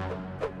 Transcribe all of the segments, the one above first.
you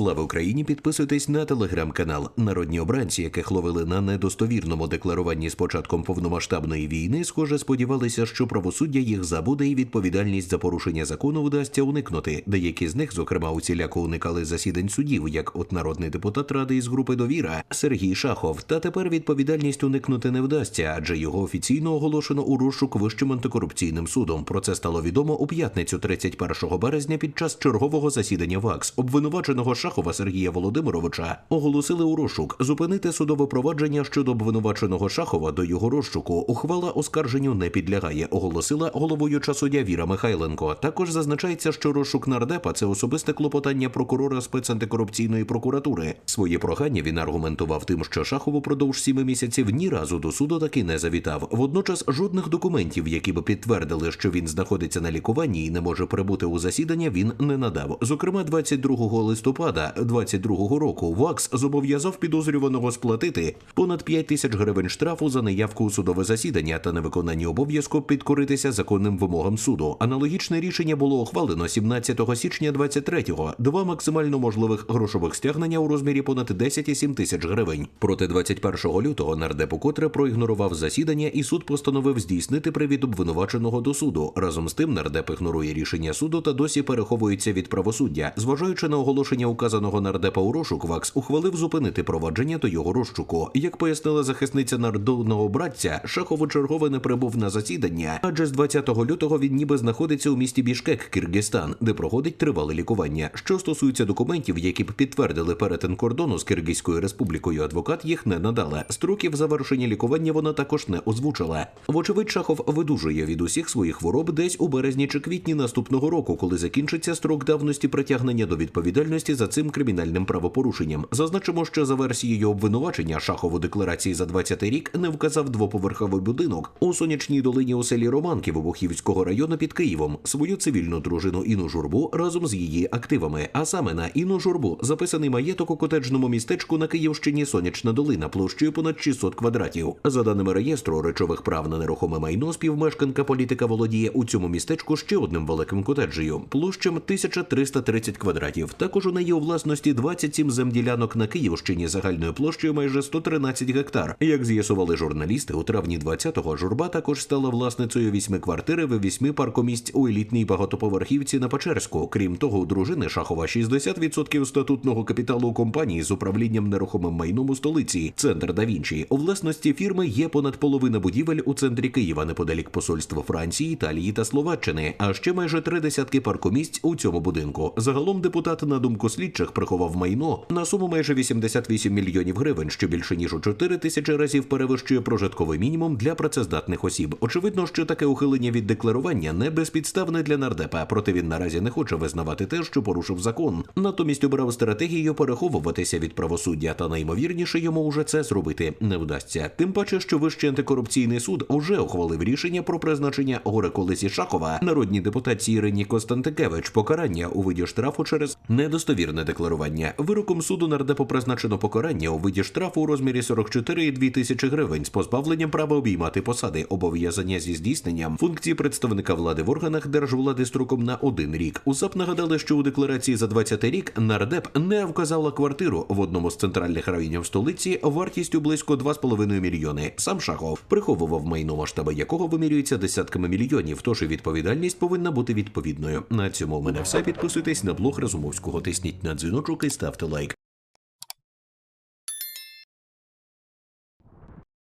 Слава Україні! Підписуйтесь на телеграм-канал. Народні обранці, яких ловили на недостовірному декларуванні з початком повномасштабної війни, схоже, сподівалися, що правосуддя їх забуде і відповідальність за порушення закону вдасться уникнути. Деякі з них, зокрема, усіляко уникали засідань судів, як от народний депутат ради із групи довіра Сергій Шахов. Та тепер відповідальність уникнути не вдасться, адже його офіційно оголошено у розшук вищим антикорупційним судом. Про це стало відомо у п'ятницю, 31 березня, під час чергового засідання ВАКС. Обвинуваченого Шахова Сергія Володимировича оголосили у розшук зупинити судове провадження щодо обвинуваченого Шахова до його розшуку. Ухвала оскарженню не підлягає, оголосила головуюча суддя Віра Михайленко. Також зазначається, що розшук нардепа це особисте клопотання прокурора спецантикорупційної прокуратури. Своє прохання він аргументував тим, що Шахов упродовж сіми місяців ні разу до суду таки не завітав. Водночас жодних документів, які б підтвердили, що він знаходиться на лікуванні і не може прибути у засідання, він не надав. Зокрема, 22 листопада 22 року ВАКС зобов'язав підозрюваного сплатити понад 5 тисяч гривень штрафу за неявку у судове засідання та невиконання обов'язку підкоритися законним вимогам суду. Аналогічне рішення було ухвалено 17 січня 23-го. Два максимально можливих грошових стягнення у розмірі понад 10,7 тисяч гривень. Проти 21 лютого нардеп укотре проігнорував засідання, і суд постановив здійснити привід обвинуваченого до суду. Разом з тим нардеп ігнорує рішення суду та досі переховується від правосуддя. Зважаючи на оголошення указаного нардепа у розшук, ВАКС ухвалив зупинити провадження до його розшуку. Як пояснила захисниця нардовного братця, Шахов чергове не прибув на засідання, адже з 20 лютого він ніби знаходиться у місті Бішкек, Киргизстан, де проходить тривале лікування. Що стосується документів, які б підтвердили перетин кордону з Киргизькою республікою, адвокат їх не надала. Строків завершення лікування вона також не озвучила. Вочевидь, Шахов видужує від усіх своїх хвороб десь у березні чи квітні наступного року, коли закінчиться строк давності притягнення до відповідальності за цим кримінальним правопорушенням. Зазначимо, що за версією обвинувачення Шахов у декларації за 20 рік не вказав двоповерховий будинок у сонячній долині у селі Романки Вибухівського району під Києвом, свою цивільну дружину Іну Журбу разом з її активами. А саме на Іну Журбу записаний маєток у котеджному містечку на Київщині Сонячна долина площею понад 600 квадратів. За даними реєстру речових прав на нерухоме майно, співмешканка політика володіє у цьому містечку ще одним великим котеджею площем 1330 квадратів. Також у неї у власності 27 земділянок на Київщині загальною площею майже 113 гектар. Як з'ясували журналісти, у травні 20-го журба також стала власницею вісьми квартир і вісьми паркомісць у елітній багатоповерхівці на Печерську. Крім того, у дружини Шахова 60% статутного капіталу компанії з управлінням нерухомим майном у столиці. Центр да Вінчі. У власності фірми є понад половина будівель у центрі Києва, неподалік посольства Франції, Італії та Словаччини, а ще майже три десятки паркомісць у цьому будинку. Загалом депутат, на думку слідчих, приховав майно на суму майже 88 мільйонів гривень, що більше ніж у 4 тисячі разів перевищує прожитковий мінімум для працездатних осіб. Очевидно, що таке ухилення від декларування не безпідставне для нардепа, проте він наразі не хоче визнавати те, що порушив закон. Натомість обрав стратегію переховуватися від правосуддя, та наймовірніше йому уже це зробити не вдасться. Тим паче, що Вищий антикорупційний суд уже ухвалив рішення про призначення горе колесі Шахова народній депутатці Ірині Костантикевич покарання у виді штрафу через недостовірне декларування. Вироком суду нардепу призначено покарання у виді штрафу у розмірі 44,2 тисячі гривень з позбавленням права обіймати посади, обов'язання зі здійсненням функції представника влади в органах держвлади строком на один рік. УСАП нагадали, що у декларації за 20 рік нардеп не вказала квартиру в одному з центральних районів столиці вартістю близько 2,5 мільйони. Сам Шахов приховував майно масштаби якого вимірюється десятками мільйонів. Тож і відповідальність повинна бути відповідною. На цьому у мене все. Підписуйтесь на блог Разумовського, тисніть на дзвіночок і ставте лайк.